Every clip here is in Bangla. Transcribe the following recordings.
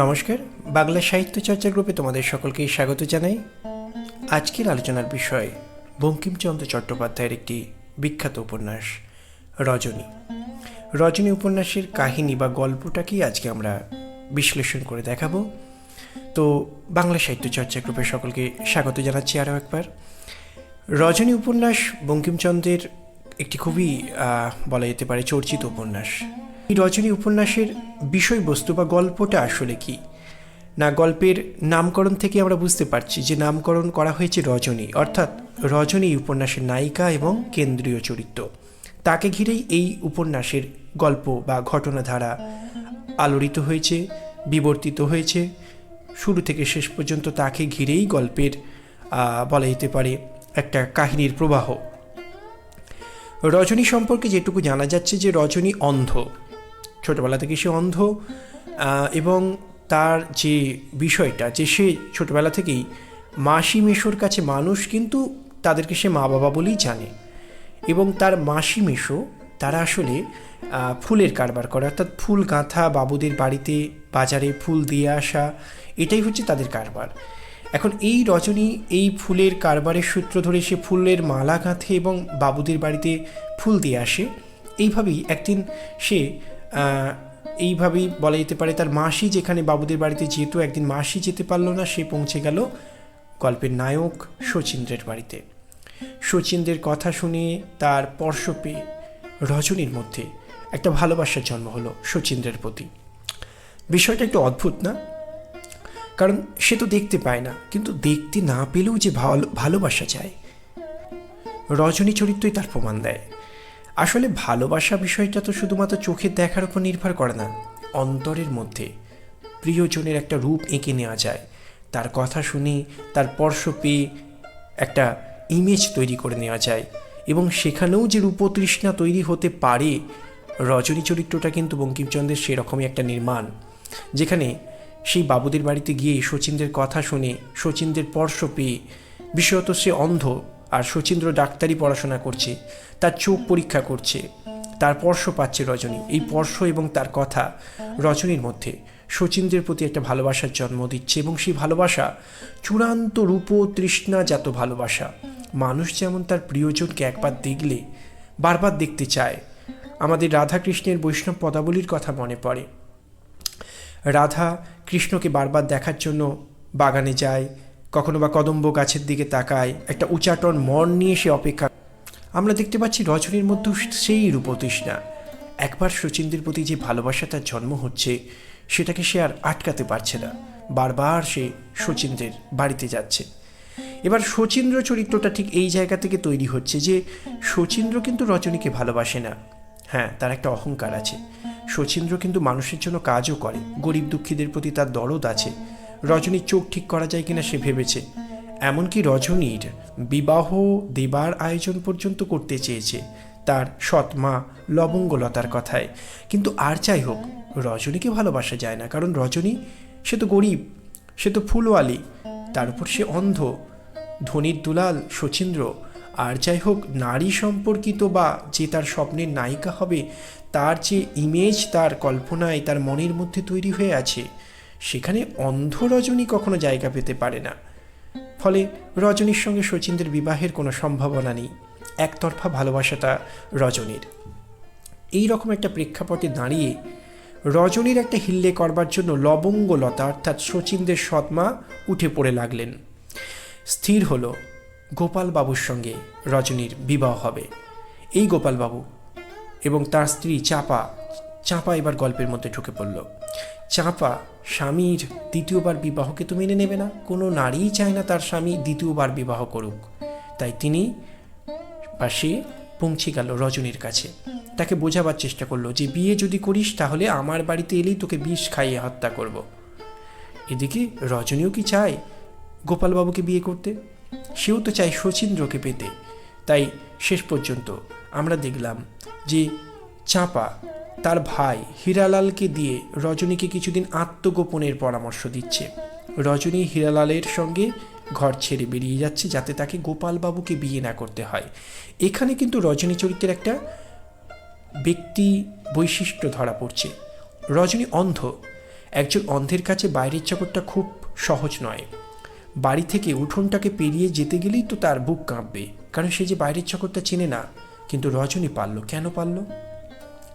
নমস্কার, বাংলা সাহিত্য চর্চা গ্রুপে তোমাদের সকলকে স্বাগত জানাই। আজকের আলোচনার বিষয়, বঙ্কিমচন্দ্র চট্টোপাধ্যায়ের একটি বিখ্যাত উপন্যাস, রজনী। রজনী উপন্যাসের কাহিনী বা গল্পটাকেই আজকে আমরা বিশ্লেষণ করে দেখাবো। তো বাংলা সাহিত্য চর্চা গ্রুপের সকলকে স্বাগত জানাচ্ছি আরও একবার। রজনী উপন্যাস বঙ্কিমচন্দ্রের একটি খুবই বলা যেতে পারে চর্চিত উপন্যাস। এই রজনী উপন্যাসের বিষয়বস্তু বা গল্পটা আসলে কি? না, গল্পের নামকরণ থেকে আমরা বুঝতে পারছি যে নামকরণ করা হয়েছে রজনী, অর্থাৎ রজনী উপন্যাসের নায়িকা এবং কেন্দ্রীয় চরিত্র। তাকে ঘিরেই এই উপন্যাসের গল্প বা ঘটনাধারা আলোড়িত হয়েছে, বিবর্তিত হয়েছে। শুরু থেকে শেষ পর্যন্ত তাকে ঘিরেই গল্পের বলা যেতে পারে, একটা কাহিনীর প্রবাহ। রজনী সম্পর্কে যেটুকু জানা যাচ্ছে যে রজনী অন্ধ। ছোটবেলা থেকে সে অন্ধ এবং তার যে বিষয়টা, যে সে ছোটোবেলা থেকেই মাসি মেশোর কাছে মানুষ কিন্তু তাদেরকে সে মা বাবা বলেই জানে। এবং তার মাসি মেশো, তারা আসলে ফুলের কারবার করে, অর্থাৎ ফুল গাঁথা বাবুদের বাড়িতে বাজারে ফুল দিয়ে আসা, এটাই হচ্ছে তাদের কারবার। এখন এই রজনী এই ফুলের কারবারের সূত্র ধরে সে ফুলের মালা গাঁথে এবং বাবুদের বাড়িতে ফুল দিয়ে আসে। এইভাবেই একদিন সে এইভাবেই বলা যেতে পারে তার মাসি যেখানে বাবুদের বাড়িতে যেত, একদিন মাসি যেতে পারল না, সে পৌঁছে গেল গল্পের নায়ক শচীন্দ্রের বাড়িতে। শচীন্দ্রের কথা শুনে তার স্পর্শ পেয়ে রজনীর মধ্যে একটা ভালোবাসার জন্ম হলো শচীন্দ্রের প্রতি। বিষয়টা একটু অদ্ভুত না? কারণ সে তো দেখতে পায় না, কিন্তু দেখতে না পেলেও যে ভালো, ভালোবাসা যায় রজনী চরিত্রই তার প্রমাণ দেয়। আসলে ভালোবাসা বিষয়টা তো শুধুমাত্র চোখের দেখার উপর নির্ভর করে না, অন্তরের মধ্যে। প্রিয়জনের একটা রূপ এঁকে নেওয়া যায়। তার কথা শুনে তার স্পর্শ পেয়ে একটা ইমেজ তৈরি করে নেওয়া যায় এবং সেখানেও যে রূপতৃষ্ণা তৈরি হতে পারে, রজনী চরিত্রটা কিন্তু বঙ্কিমচন্দ্রের সেরকমই একটা নির্মাণ। যেখানে সেই বাবুদের বাড়িতে গিয়ে শচীন্দ্রের কথা শুনে শচীন্দ্রের স্পর্শ পেয়ে, বিশেষত সে অন্ধ আর শচীন্দ্র ডাক্তারি পড়াশোনা করছে, তার চোখ পরীক্ষা করছে, তার স্পর্শ পাচ্ছে রজনী। এই স্পর্শ এবং তার কথা রজনীর মধ্যে শচীন্দ্রের প্রতি একটা ভালোবাসার জন্ম দিচ্ছে এবং সেই ভালোবাসা চূড়ান্ত রূপ তৃষ্ণাজাত ভালোবাসা। মানুষ যেমন তার প্রিয়জনকে একবার দেখলে, বারবার দেখতে চায়। আমাদের রাধাকৃষ্ণের বৈষ্ণব পদাবলীর কথা মনে পড়ে। রাধা কৃষ্ণকে বারবার দেখার জন্য বাগানে যায় কখনো বা কদম্ব গাছের দিকে তাকায়, একটা উচাটন মন নিয়ে সে অপেক্ষা আমরা দেখতে পাচ্ছি রজনীর মধ্যেও সেই রূপতৃষ্ণা। একবার শচীন্দ্রের প্রতি যে ভালোবাসা তার জন্ম হচ্ছে, সেটাকে সে আর আটকাতে পারছে না। বারবার সে শচীন্দ্রের বাড়িতে যাচ্ছে। এবার শচীন্দ্র চরিত্রটা ঠিক এই জায়গা থেকে তৈরি হচ্ছে যে, শচীন্দ্র কিন্তু রজনীকে ভালোবাসে না। হ্যাঁ তার একটা অহংকার আছে। শচীন্দ্র কিন্তু মানুষের জন্য কাজও করে। গরিব দুঃখীদের প্রতি তার দরদ আছে। রজনীর চোখ ঠিক করা যায় কিনা সে ভেবেছে। এমনকি রজনীর বিবাহ দেবার আয়োজন পর্যন্ত করতে চেয়েছে তার সৎ মা লবঙ্গলতার কথায়। কিন্তু আর যাই হোক, রজনীকে ভালোবাসা যায় না, কারণ রজনী সে তো গরিব, সে তো ফুলওয়ালি, তার উপর সে অন্ধ, ধনির দুলাল শচীন্দ্র। আর যাই হোক, নারী সম্পর্কিত বা যে তার স্বপ্নের নায়িকা হবে, তার যে ইমেজ তার কল্পনায়, তার মনের মধ্যে তৈরি হয়ে আছে সেখানে অন্ধ রজনী কখনো জায়গা পেতে পারে না। ফলে রজনীর সঙ্গে শচীন্দ্রের বিবাহের কোনো সম্ভাবনা নেই। একতরফা ভালোবাসাটা রজনীর। এই রকম একটা প্রেক্ষাপটে দাঁড়িয়ে রজনীর একটা হিল্লে করবার জন্য লবঙ্গলতা অর্থাৎ শচীন্দ্রের সৎমা উঠে পড়ে লাগলেন। স্থির হলো, গোপালবাবুর সঙ্গে রজনীর বিবাহ হবে। এই গোপালবাবু এবং তার স্ত্রী চাপা চাপা এবার গল্পের মধ্যে ঢুকে পড়ল। চাপা স্বামীর দ্বিতীয়বার বিবাহকে তো মেনে নেবে না। কোনো নারীই চায় না তার স্বামী দ্বিতীয়বার বিবাহ করুক। তাই তিনি বা সে পৌঁছে গেল রজনীর কাছে। তাকে বোঝাবার চেষ্টা করল যে, বিয়ে যদি করিস তাহলে আমার বাড়িতে এলেই তোকে বিষ খাইয়ে হত্যা করব। এদিকে রজনীও কি চায় গোপালবাবুকে বিয়ে করতে? সেও তো চায় শচীন্দ্রকে পেতে। তাই শেষ পর্যন্ত আমরা দেখলাম যে, চাপা তার ভাই হীরালালকে দিয়ে রজনীকে কিছুদিন আত্মগোপনের পরামর্শ দিচ্ছে। রজনী হীরালালের সঙ্গে ঘর ছেড়ে বেরিয়ে যাচ্ছে যাতে তাকে গোপালবাবুকে বিয়ে না করতে হয়। এখানে কিন্তু রজনী চরিত্রের একটা ব্যক্তি বৈশিষ্ট্য ধরা পড়ছে। রজনী অন্ধ। একজন অন্ধের কাছে বাইরের জগৎটা খুব সহজ নয়। বাড়ি থেকে উঠোনটাকে পেরিয়ে যেতে গেলেই তো তার বুক কাঁপবে। কারণ সে যে বাইরের জগৎটা চেনে না, কিন্তু রজনী পারল। কেন পারল?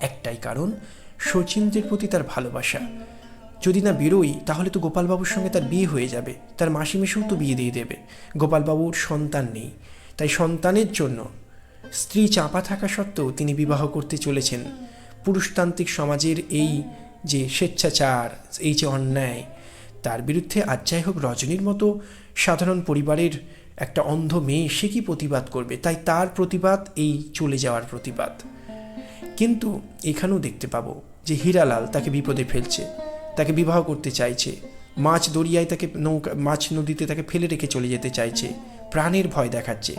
একটাই কারণ, শচীন্দ্রের প্রতি তার ভালোবাসা। যদি না বেরোই, তাহলে তো গোপালবাবুর সঙ্গে তার বিয়ে হয়ে যাবে। তার মাসি মেশেও তো বিয়ে দিয়ে দেবে। গোপালবাবুর সন্তান নেই। তাই সন্তানের জন্য স্ত্রী চাপা থাকা সত্ত্বেও তিনি বিবাহ করতে চলেছেন। পুরুষতান্ত্রিক সমাজের এই যে স্বেচ্ছাচার, এই যে অন্যায়, তার বিরুদ্ধে আজ যাই হোক রজনীর মতো সাধারণ পরিবারের একটা অন্ধ মেয়ে, সে কি প্রতিবাদ করবে? তাই তার প্রতিবাদ, এই চলে যাওয়ার প্রতিবাদ। কিন্তু এখানেও দেখতে পাবো যে হীরালাল তাকে বিপদে ফেলছে, তাকে বিবাহ করতে চাইছে, মাছ দরিয়ায় তাকে নৌকা, মাছ নদীতে তাকে ফেলে রেখে চলে যেতে চাইছে, প্রাণের ভয় দেখাচ্ছে।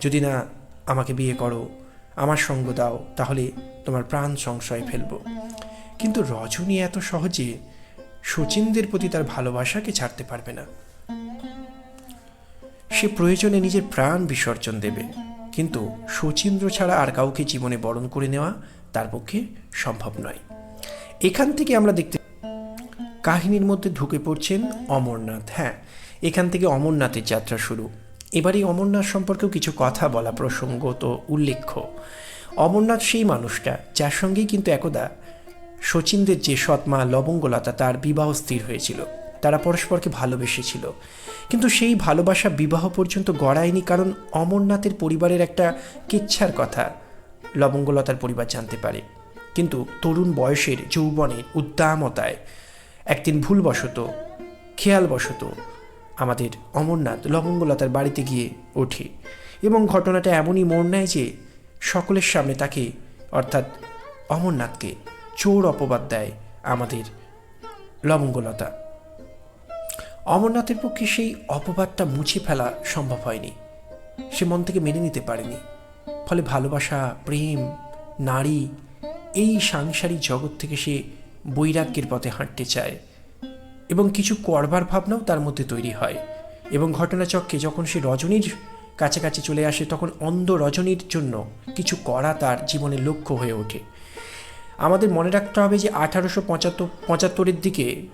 যদি না আমাকে বিয়ে করো, আমার সঙ্গ দাও, তাহলে তোমার প্রাণ সংশয় ফেলব। কিন্তু রজনী এত সহজে শচীনদের প্রতি তার ভালোবাসাকে ছাড়তে পারবে না। সে প্রয়োজনে নিজের প্রাণ বিসর্জন দেবে। কিন্তু শচীন্দ্র ছাড়া আর কাউকে জীবনে বরণ করে নেওয়া তার পক্ষে সম্ভব নয়। এখান থেকে আমরা দেখতে কাহিনীর মধ্যে ঢুকে পড়ছেন অমরনাথ। হ্যাঁ এখান থেকে অমরনাথের যাত্রা শুরু। এবারই অমরনাথ সম্পর্কেও কিছু কথা বলা প্রসঙ্গত উল্লেখ্য। অমরনাথ সেই মানুষটা, যার সঙ্গেই কিন্তু একদা শচীনদের যে সৎমা লবঙ্গলতা তার বিবাহ স্থির হয়েছিল। তারা পরস্পরকে ভালোবেসেছিল। কিন্তু সেই ভালোবাসা বিবাহ পর্যন্ত গড়ায়নি কারণ অমরনাথের পরিবারের একটা কিচ্ছার কথা। লবঙ্গলতার পরিবার জানতে পারে। কিন্তু তরুণ বয়সের যৌবনের উদ্দামতায় একদিন ভুলবশত, খেয়ালবশত আমাদের অমরনাথ লবঙ্গলতার বাড়িতে গিয়ে ওঠে এবং ঘটনাটা এমনই মোড় নেয় যে সকলের সামনে তাকে, অর্থাৎ অমরনাথকে চোর অপবাদ দেয় আমাদের লবঙ্গলতা। অমরনাথের পক্ষে সেই অপবাদটা মুছে ফেলা সম্ভব হয়নি। সে মন থেকে মেনে নিতে পারেনি। ফলে ভালোবাসা, প্রেম, নারী এই সাংসারিক জগৎ থেকে সে বৈরাগ্যের পথে হাঁটতে চায় এবং কিছু করবার ভাবনাও তার মধ্যে তৈরি হয় এবং ঘটনাচক্রে যখন সে রজনীর কাছাকাছি চলে আসে, তখন অন্ধ রজনীর জন্য কিছু করা তার জীবনের লক্ষ্য হয়ে ওঠে। আমাদের মনে রাখতে হবে যে আঠারোশো পঁচাত্তর, পঁচাত্তরের দিকে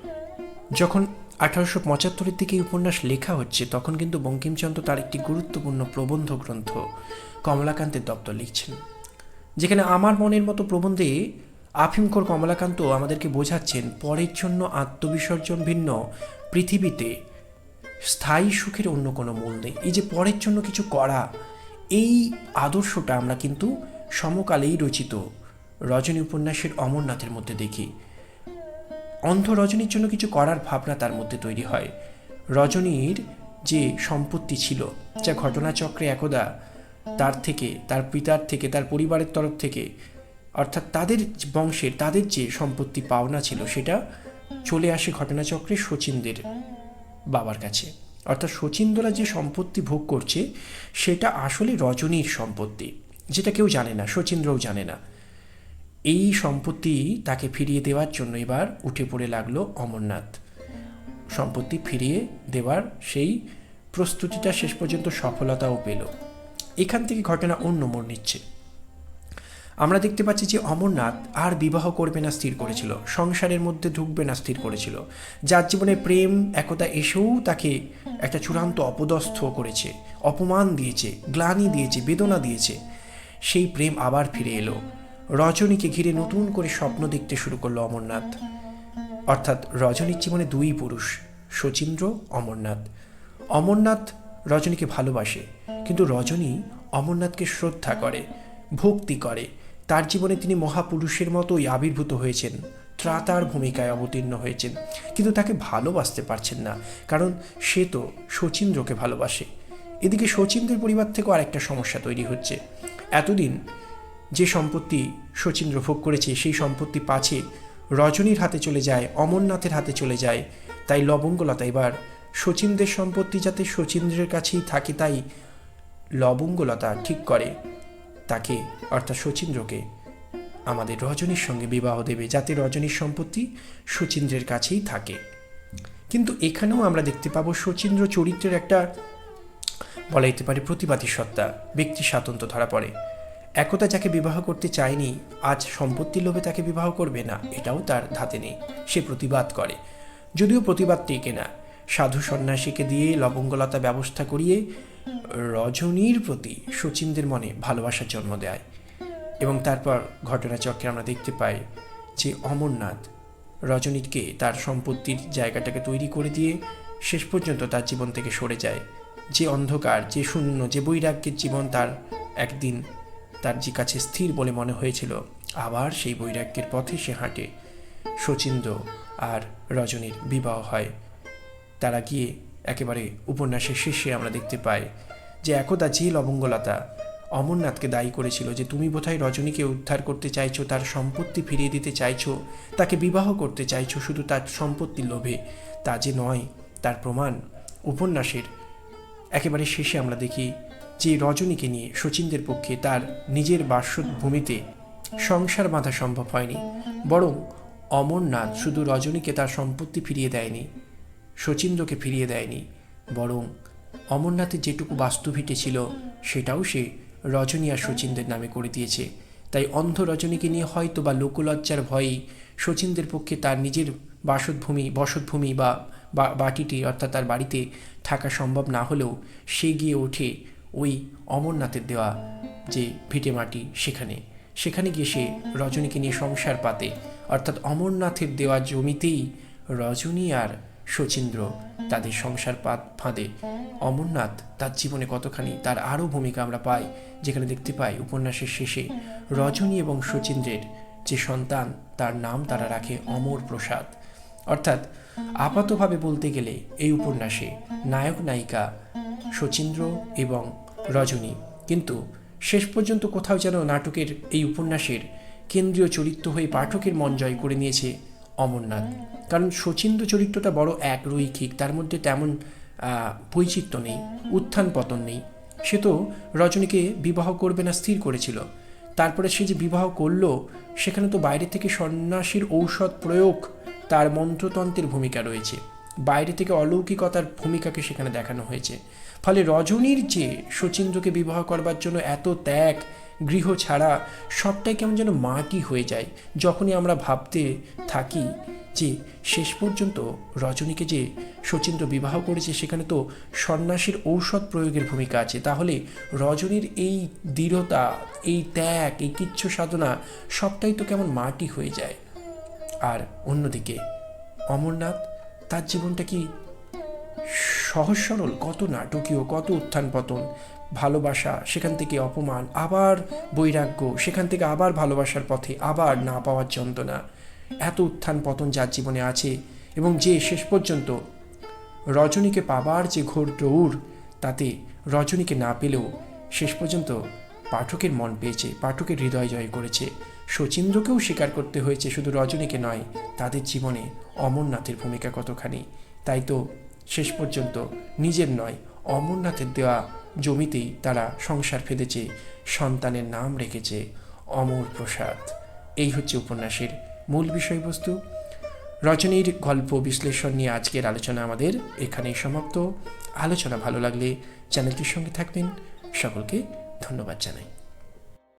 যখন আঠারোশো পঁচাত্তরের দিকে উপন্যাস লেখা হচ্ছে, তখন কিন্তু বঙ্কিমচন্দ্র তার একটি গুরুত্বপূর্ণ প্রবন্ধ গ্রন্থ কমলাকান্তের দপ্তর লিখছেন, যেখানে আমার মনের মতো প্রবন্ধে আফিমখোর কমলাকান্ত আমাদেরকে বোঝাচ্ছেন, পরের জন্য আত্মবিসর্জন ভিন্ন, পৃথিবীতে স্থায়ী সুখের অন্য কোনো মূল নেই। এই যে পরের জন্য কিছু করা, এই আদর্শটা আমরা কিন্তু সমকালেই রচিত রজনী উপন্যাসের অমরনাথের মধ্যে দেখি। অন্ধ রজনীর জন্য কিছু করার ভাবনা তার মধ্যে তৈরি হয়। রজনীর যে সম্পত্তি ছিল, যা ঘটনাচক্রে একদা তার থেকে, তার পিতার থেকে, তার পরিবারের তরফ থেকে, অর্থাৎ তাদের বংশের, তাদের যে সম্পত্তি পাওনা ছিল, সেটা চলে আসে ঘটনাচক্রে শচীনদের বাবার কাছে। অর্থাৎ শচীন্দ্ররা যে সম্পত্তি ভোগ করছে, সেটা আসলে রজনীর সম্পত্তি, যেটা কেউ জানে না শচীন্দ্রও জানে না। এই সম্পত্তি তাকে ফিরিয়ে দেওয়ার জন্য এবার উঠে পড়ে লাগল অমরনাথ। সম্পত্তি ফিরিয়ে দেওয়ার সেই প্রস্তুতিটা শেষ পর্যন্ত সফলতাও পেল। এখান থেকে ঘটনা অন্য মোড় নিচ্ছে। আমরা দেখতে পাচ্ছি যে অমরনাথ আর বিবাহ করবে না, স্থির করেছিল। সংসারের মধ্যে ঢুকবে না, স্থির করেছিল। যার জীবনে প্রেম, একতা এসেও তাকে একটা চূড়ান্ত অপদস্থ করেছে। অপমান দিয়েছে, গ্লানি দিয়েছে, বেদনা দিয়েছে। সেই প্রেম আবার ফিরে এলো। রজনীকে ঘিরে নতুন করে স্বপ্ন দেখতে শুরু করল অমরনাথ। অর্থাৎ রজনীর জীবনে দুই পুরুষ, শচীন্দ্র, অমরনাথ। অমরনাথ রজনীকে ভালোবাসে, কিন্তু রজনী অমরনাথকে শ্রদ্ধা করে, ভক্তি করে। তার জীবনে তিনি মহাপুরুষের মতোই আবির্ভূত হয়েছেন, ত্রাতার ভূমিকায় অবতীর্ণ হয়েছেন, কিন্তু তাকে ভালোবাসতে পারছেন না, কারণ সে তো শচীন্দ্রকে ভালোবাসে। এদিকে শচীন্দ্রের পরিবার থেকেও আরেকটা সমস্যা তৈরি হচ্ছে। এতদিন যে সম্পত্তি শচীন্দ্র ভোগ করেছে, সেই সম্পত্তি পাছে। রজনীর হাতে চলে যায়, অমরনাথের হাতে চলে যায়। তাই লবঙ্গলতা এবার। শচীন্দ্রের সম্পত্তি যাতে শচীন্দ্রের কাছেই থাকে, তাই লবঙ্গলতা ঠিক করে। তাকে, অর্থাৎ শচীন্দ্রকে, আমাদের রজনীর সঙ্গে বিবাহ দেবে, যাতে রজনীর সম্পত্তি শচীন্দ্রের কাছেই থাকে। কিন্তু এখানেও আমরা দেখতে পাবো শচীন্দ্র চরিত্রের একটা, বলা যেতে পারে প্রতিবাদী সত্তা, ব্যক্তি স্বাতন্ত্র ধরা পড়ে। একতা যাকে বিবাহ করতে চায়নি, আজ সম্পত্তির লোভে তাকে বিবাহ করবে না, এটাও তার ধাতে নেই। সে প্রতিবাদ করে। যদিও প্রতিবাদ টেকে না। সাধু সন্ন্যাসীকে দিয়ে লবঙ্গলতা ব্যবস্থা করিয়ে রজনীর প্রতি শচীনদের মনে ভালোবাসার জন্ম দেয়। এবং তারপর ঘটনাচক্রে আমরা দেখতে পাই যে অমরনাথ রজনীকে তার সম্পত্তির জায়গাটাকে তৈরি করে দিয়ে শেষ পর্যন্ত তার জীবন থেকে সরে যায়। যে অন্ধকার, যে শূন্য, যে বৈরাগ্যের জীবন তার একদিন তার যে কাছে স্থির বলে মনে হয়েছিল। আবার সেই বৈরাগ্যের পথে সে হাঁটে। শচীন্দ্র আর রজনীর বিবাহ হয়। তারা গিয়ে একেবারে উপন্যাসের শেষে আমরা দেখতে পাই যে একদা যে লবঙ্গলতা অমরনাথকে দায়ী করেছিল যে তুমি বোধহয় রজনীকে উদ্ধার করতে চাইছো, তার সম্পত্তি ফিরিয়ে দিতে চাইছো, তাকে বিবাহ করতে চাইছো, শুধু তার সম্পত্তির লোভে। তা যে নয়, তার প্রমাণ উপন্যাসের একেবারে শেষে আমরা দেখি যে রজনীকে নিয়ে শচীনদের পক্ষে তার নিজের বাসভূমিতে সংসার বাঁধা সম্ভব হয়নি, বরং অমরনাথ শুধু রজনীকে তার সম্পত্তি ফিরিয়ে দেয়নি, শচীন্দ্রকে ফিরিয়ে দেয়নি, বরং অমরনাথের যেটুকু বাস্তুভিটে ছিল, সেটাও সে রজনী আর শচীনদের নামে করে দিয়েছে। তাই অন্ধ রজনীকে নিয়ে হয়তো বা লোকলজ্জার ভয়েই শচীনদের পক্ষে তার নিজের বসতভূমি বা বা- বাটিটি অর্থাৎ তার বাড়িতে থাকা সম্ভব না হলেও সে গিয়ে ওঠে ওই অমরনাথের দেওয়া যে ভিটে মাটি সেখানে। সেখানে গিয়ে সে রজনীকে নিয়ে সংসার পাতে। অর্থাৎ অমরনাথের দেওয়া জমিতেই রজনী আর শচীন্দ্র তাদের সংসার পাত ফাঁদে। অমরনাথ তার জীবনে কতখানি তার আরও ভূমিকা আমরা পাই, যেখানে দেখতে পাই উপন্যাসের শেষে রজনী এবং শচীন্দ্রের যে সন্তান, তার নাম তারা রাখে অমর প্রসাদ। অর্থাৎ আপাতভাবে বলতে গেলে এই উপন্যাসে নায়ক নায়িকা, শচীন্দ্র এবং রজনী। কিন্তু শেষ পর্যন্ত কোথাও যেন নাটকের এই উপন্যাসের কেন্দ্রীয় চরিত্র হয়ে পাঠকের মন জয় করে নিয়েছে অমরনাথ। কারণ শচীন্দ্র চরিত্রটা বড় এক রৈখিক, তার মধ্যে তেমন বৈচিত্র্য নেই, উত্থান পতন নেই। সে তো রজনীকে বিবাহ করবে না, স্থির করেছিল। তারপরে সে যে বিবাহ করল, সেখানে তো বাইরে থেকে সন্ন্যাসীর ঔষধ প্রয়োগ তার মন্ত্রতন্ত্রের ভূমিকা রয়েছে। বাইরে থেকে অলৌকিকতার ভূমিকাকে সেখানে দেখানো হয়েছে। ফলে রজনীর যে শচীন্দ্রকে বিবাহ করবার জন্য এত ত্যাগ, গৃহ ছাড়া সবটাই কেমন যেন মাটি হয়ে যায়। যখনই আমরা ভাবতে থাকি যে শেষ পর্যন্ত রজনীকে যে শচীন্দ্র বিবাহ করেছে, সেখানে তো সন্ন্যাসীর ঔষধ প্রয়োগের ভূমিকা আছে। তাহলে রজনীর এই দৃঢ়তা, এই ত্যাগ, এই কিচ্ছু সাধনা সবটাই তো কেমন মাটি হয়ে যায়। আর অন্যদিকে অমরনাথ, তার জীবনটা কি সহজ সরল কত নাটকীয়, কত উত্থান পতন ভালোবাসা, সেখান থেকে অপমান, আবার বৈরাগ্য, সেখান থেকে আবার ভালোবাসার পথে আবার না পাওয়ার যন্ত্রণা। এত উত্থান পতন যার জীবনে আছে এবং যে শেষ পর্যন্ত রজনীকে পাবার যে ঘোর দৌড়, তাতে রজনীকে না পেলেও শেষ পর্যন্ত পাঠকের মন পেয়েছে, পাঠকের হৃদয় জয় করেছে। শচীন্দ্রকেও স্বীকার করতে হয়েছে শুধু রজনীকে নয়, তাদের জীবনে অমরনাথের ভূমিকা কতখানি? তাই তো শেষ পর্যন্ত নিজের নয়, অমরনাথের দেওয়া জমিতেই তারা সংসার ফেঁদেছে, সন্তানের নাম রেখেছে অমর প্রসাদ। এই হচ্ছে উপন্যাসের মূল বিষয়বস্তু। রজনীর গল্প বিশ্লেষণ নিয়ে আজকের আলোচনা আমাদের এখানেই সমাপ্ত। আলোচনা ভালো লাগলে চ্যানেলটির সঙ্গে থাকবেন। সকলকে ধন্যবাদ জানাই।